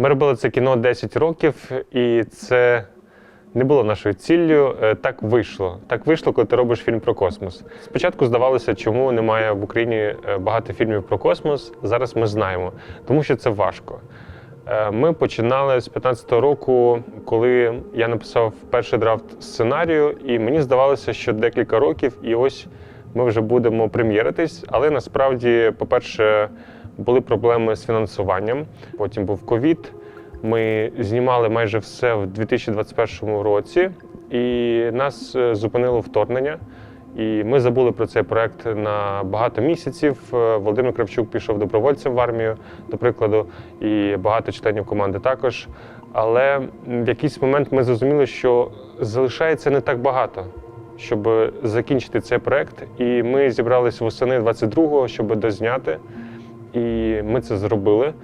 Ми робили це кіно 10 років, і це не було нашою ціллю. Е, Так вийшло. Так вийшло, коли ти робиш фільм про космос. Спочатку здавалося, чому немає в Україні е, багато фільмів про космос. Зараз ми знаємо, тому що це важко. Е, Ми починали з 15-го року, коли я написав перший драфт сценарію, і мені здавалося, що декілька років, і ось ми вже будемо прем'єритись. Але насправді, по-перше, були проблеми з фінансуванням. Потім був ковід. Ми знімали майже все в 2021 році, і нас е, зупинило вторгнення. І ми забули про цей проект на багато місяців. Е, Володимир Кравчук пішов добровольцем в армію, до прикладу, і багато членів команди також. Але в якийсь момент ми зрозуміли, що залишається не так багато, щоб закінчити цей проект. І ми зібралися восени 22-го, щоб дозняти. І ми це зробили.